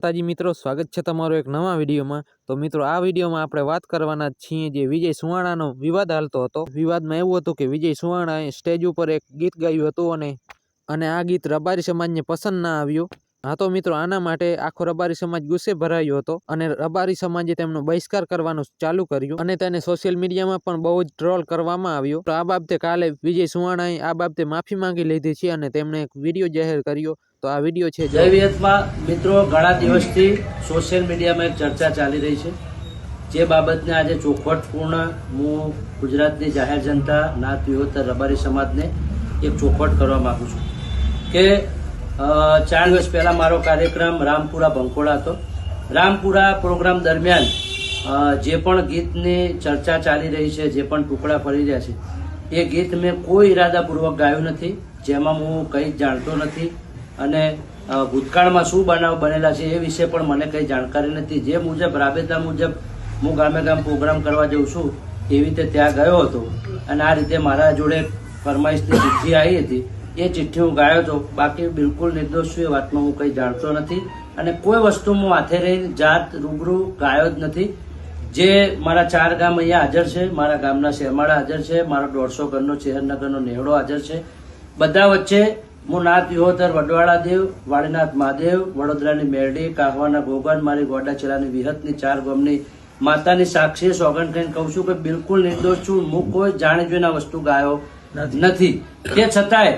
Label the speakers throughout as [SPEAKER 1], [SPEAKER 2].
[SPEAKER 1] માતાજી મિત્રો, સ્વાગત છે તમારો એક નવા વિડીયોમાં. તો મિત્રો, આ વિડીયોમાં આપણે વાત કરવાના છીએ જે વિજય સુવાણાનો વિવાદ હાલતો હતો. વિવાદમાં એવું હતું કે વિજય સુવાણાએ સ્ટેજ ઉપર એક ગીત ગાયું હતું અને અને આ ગીત રબારી સમાજને પસંદ ના આવ્યું. હા તો મિત્રો, આના માટે આખો રબારી સમાજ ગુસ્સે ભરાયો હતો અને રબારી સમાજે તેમનો બહિષ્કાર કરવાનું ચાલુ કર્યું અને તેને સોશિયલ મીડિયામાં પણ બહુ જ ટ્રોલ કરવામાં આવ્યો. તો આ બાબતે કાલે વિજય સુવાણાએ આ બાબતે માફી માંગી લીધી છે અને તેમણે એક વીડિયો જાહેર કર્યો. તો આ વીડિયો છે
[SPEAKER 2] મિત્રો, ઘણા દિવસથી સોશિયલ મીડિયામાં એક ચર્ચા ચાલી રહી છે. જે બાબતને આજે ચોખવટપૂર્ણ હું ગુજરાતની જાહેર જનતા, નાત રબારી સમાજને એક ચોખવટ કરવા માગું છું કે ચાર દિવસ પહેલાં મારો કાર્યક્રમ રામપુરા બંકોળા હતો. રામપુરા પ્રોગ્રામ દરમિયાન જે પણ ગીતની ચર્ચા ચાલી રહી છે, જે પણ ટુકડા ફરી રહ્યા છે, એ ગીત મેં કોઈ ઈરાદાપૂર્વક ગાયું નથી, જેમાં હું કંઈ જાણતો નથી અને ભૂતકાળમાં શું બનાવ બનેલા છે એ વિશે પણ મને કંઈ જાણકારી નથી. જે મુજબ, રાબેતા મુજબ હું ગામે ગામ પ્રોગ્રામ કરવા જઉં છું, એવી રીતે ત્યાં ગયો હતો અને આ રીતે મારા જોડે ફરમાઈશની ચિઠ્ઠી આવી હતી. એ ચિઠ્ઠી હું ગાયો હતો બાકી બિલકુલ નિર્દોષ છું એ વાતમાં હું કંઈ જાણતો નથી. અને કોઈ વસ્તુ હું હાથે રહી જાત રૂબરૂ ગાયો જ નથી. જે મારા ચાર ગામ અહીંયા હાજર છે મારા ગામના શેરમાળા હાજર છે મારો દોઢસો ઘરનો ચેહરનગરનો નેહડો હાજર છે. બધા વચ્ચે હું નાથ યુહોતર વડવાળા દેવ વાળીનાથ મહાદેવ વડોદરાની મેરડી કાહવાના ગોગન મારી ગોડાચેલાની વિહતની ચાર ગામની માતાની સાક્ષી સોગંદ ખાઈને કહું છું કે બિલકુલ નિર્દોષ છું. હું કોઈ જાણી જોઈને આ વસ્તુ ગાયો નથી. તે છતાંય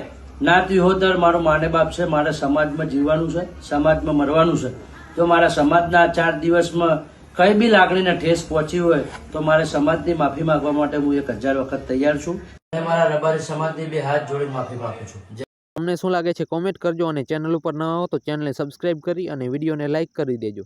[SPEAKER 2] નાત વિહોતર મારો માને બાપ છે મારે સમાજમાં જીવવાનું છે સમાજમાં મરવાનું છે. જો મારા સમાજના ચાર દિવસમાં કઈ બી લાગણીને ઠેસ પહોંચી હોય તો મારે સમાજની માફી માંગવા માટે હું એક હજાર વખત તૈયાર છું. અને મારા રબારી સમાજની બે હાથ જોડી માફી માંગુ છું.
[SPEAKER 1] તમને શું લાગે છે કોમેન્ટ કરજો અને ચેનલ ઉપર ન હો તો ચેનલને સબસ્ક્રાઇબ કરી અને વિડીયોને લાઇક કરી દેજો.